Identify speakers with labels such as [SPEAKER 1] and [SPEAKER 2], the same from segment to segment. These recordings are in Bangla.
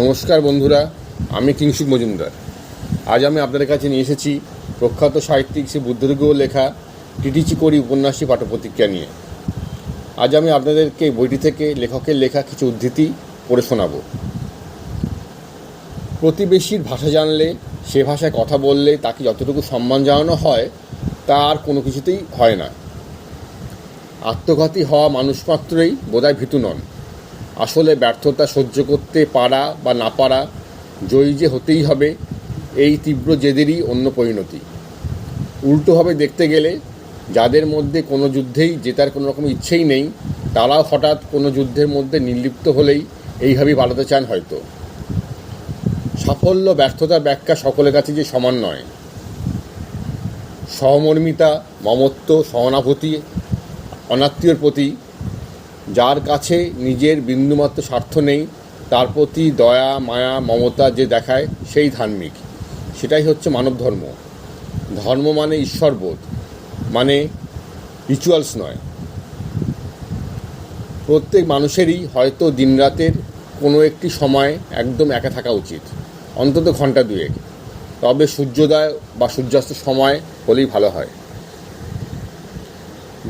[SPEAKER 1] নমস্কার বন্ধুরা, আমি কিংসুক মজুমদার। আজ আমি আপনাদের কাছে নিয়ে এসেছি প্রখ্যাত সাহিত্যিক শ্রী বুদ্ধদেব লেখা টিটিচি করি উপন্যাসী পাঠপ্রতিজ্ঞা নিয়ে। আজ আমি আপনাদেরকে বইটি থেকে লেখকের লেখা কিছু উদ্ধৃতি পড়ে শোনাব। প্রতিবেশীর ভাষা জানলে, সে ভাষায় কথা বললে তাকে যতটুকু সম্মান জানানো হয়, তা আর কোনো কিছুতেই হয় না। আত্মঘাতী হওয়া মানুষ মাত্রই বোধহয় ভীতু নন। আসলে ব্যর্থতা সহ্য করতে পারা বা না পারা জয়ী যে হতেই হবে, এই তীব্র জেদেরই অন্য পরিণতি। উল্টোভাবে দেখতে গেলে, যাদের মধ্যে কোনো যুদ্ধেই জেতার কোনো রকম ইচ্ছেই নেই, তারাও হঠাৎ কোনো যুদ্ধের মধ্যে নির্লিপ্ত হলেই এইভাবেই বাড়াতে চান হয়তো। সাফল্য, ব্যর্থতার ব্যাখ্যা সকলের কাছে যে সমান নয়। সহমর্মিতা, মমত্ব, সহানুভূতি, অনাত্মীয়র প্রতি যার কাছে নিজের বিন্দুমাত্র স্বার্থ নেই, তার প্রতি দয়া, মায়া, মমতা যে দেখায় সেই ধার্মিক। সেটাই হচ্ছে মানব ধর্ম। ধর্ম মানে ঈশ্বরবোধ মানে রিচুয়ালস নয়। প্রত্যেক মানুষেরই হয়তো দিনরাতের কোনো একটি সময় একদম একা থাকা উচিত, অন্তত ঘণ্টা দুয়েক। তবে সূর্যোদয় বা সূর্যাস্ত সময় হলেই ভালো হয়।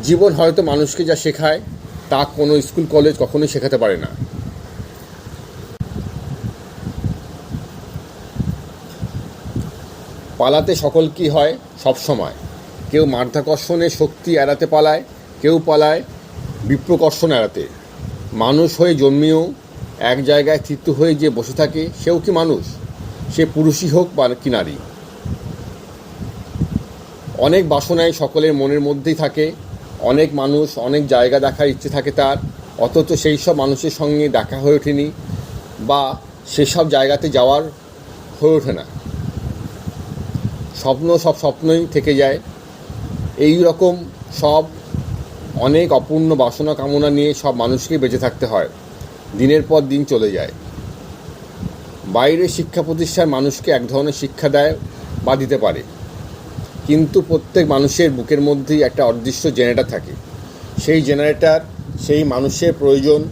[SPEAKER 1] জীবন হয়তো মানুষকে যা শেখায় তা কোনো স্কুল, কলেজ কখনোই শেখাতে পারে না। পালাতে সকল কি হয়? সব সময়। কেউ মাধ্যাকর্ষণে শক্তি এড়াতে পালায়, কেউ পালায় বিপ্রকর্ষণ এড়াতে। মানুষ হয়ে জন্মেও এক জায়গায় স্থিত হয়ে যে বসে থাকে, সেও কি মানুষ? সে পুরুষই হোক বা কি নারী। অনেক বাসনায় সকলের মনের মধ্যেই থাকে অনেক মানুষ, অনেক জায়গা দেখার ইচ্ছে থাকে তার। অথচ সেই সব মানুষের সঙ্গে দেখা হয়ে ওঠেনি বা সেসব জায়গাতে যাওয়ার হয়ে ওঠে না। স্বপ্ন সব স্বপ্নই থেকে যায়। এই রকম সব অনেক অপূর্ণ বাসনা কামনা নিয়ে সব মানুষকে বেঁচে থাকতে হয়। দিনের পর দিন চলে যায়। বাইরের শিক্ষা প্রতিষ্ঠান মানুষকে এক ধরনের শিক্ষা দেয় বা দিতে পারে। কিন্তু প্রত্যেক মানুষের বুকের মধ্যেই একটা অদৃশ্য জেনারেটার থাকে। সেই জেনারেটার, সেই মানুষের প্রয়োজন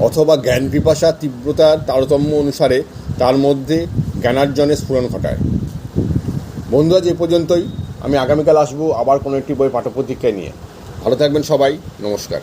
[SPEAKER 1] অথবা জ্ঞান পিপাসা, তীব্রতার তারতম্য অনুসারে তার মধ্যে জ্ঞানার্জনের স্ফুরণ ঘটায়। বন্ধু বন্ধুরা যে পর্যন্তই। আমি আগামীকাল আসব আবার কোনো একটি বই পাঠ্যপ্রতীক্ষায় নিয়ে। ভালো থাকবেন সবাই। নমস্কার।